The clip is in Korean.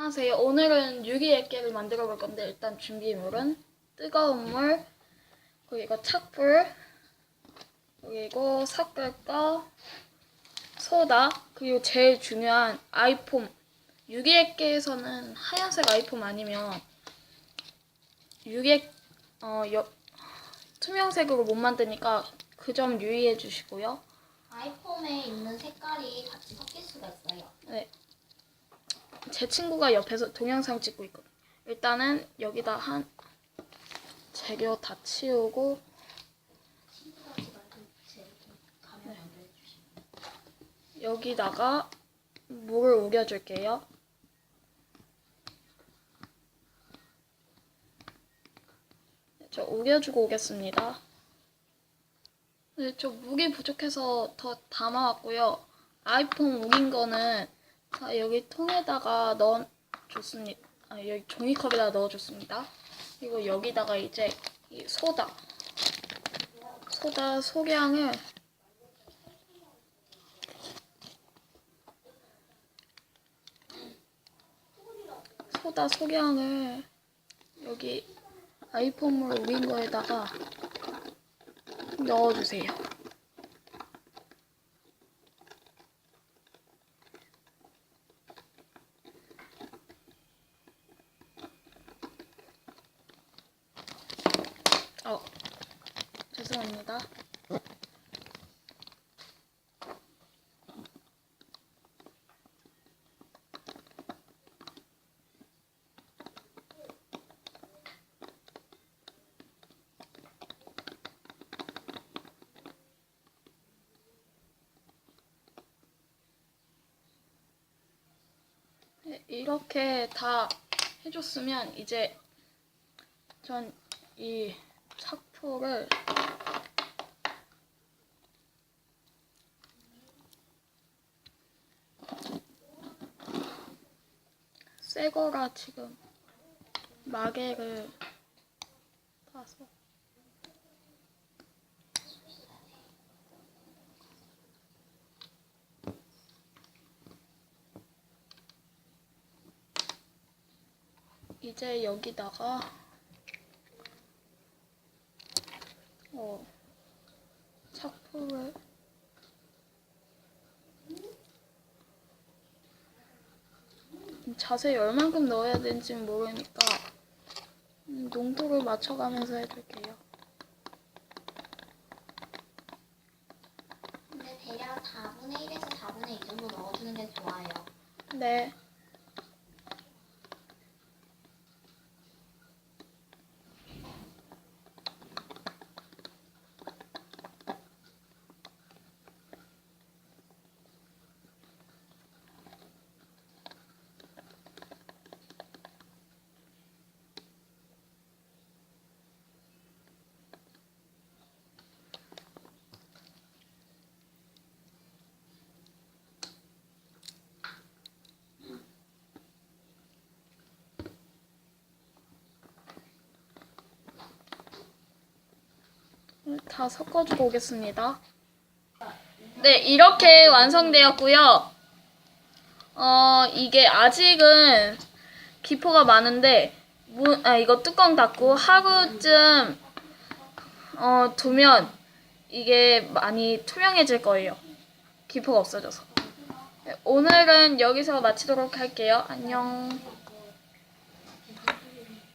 안녕하세요. 오늘은 유리액계를 만들어 볼 건데 일단 준비물은 뜨거운 물, 그리고 착불, 그리고 삭발과 소다, 그리고 제일 중요한 아이폼. 유리액계에서는 하얀색 아이폼 아니면 유리액 어 여, 투명색으로 못 만드니까 그 점 유의해 주시고요. 아이폰에 있는 색깔이 같이 섞일 수가 있어요. 네. 제 친구가 옆에서 동영상 찍고 있거든요. 일단은 여기다 한 재료 다 치우고 해주시면. 여기다가 물을 우겨줄게요. 저 우겨주고 오겠습니다. 네, 저 물이 부족해서 더 담아왔고요. 아이폰 우긴 거는 자, 여기 통에다가 넣어줬습니다. 아, 여기 종이컵에다 넣어줬습니다. 그리고 여기다가 이제 이 소다, 소다 소량을 소다 소량을 여기 아이폰물 우린 거에다가 넣어주세요. 어, 죄송합니다. 네, 이렇게 다 해줬으면 이제 전이 착포를 새 거라 지금 마개를 봐서. 이제 여기다가 어 착포를 자세히 얼만큼 넣어야 되는지 모르니까 음, 농도를 맞춰가면서 해줄게요. 근데 대략 4분의 1에서 4분의 2 정도 넣어주는 게 좋아요. 네. 다 섞어주고 오겠습니다. 네, 이렇게 완성되었고요. 어, 이게 아직은 기포가 많은데, 문, 아, 이거 뚜껑 닫고 하루쯤, 어, 두면 이게 많이 투명해질 거예요. 기포가 없어져서. 네, 오늘은 여기서 마치도록 할게요. 안녕.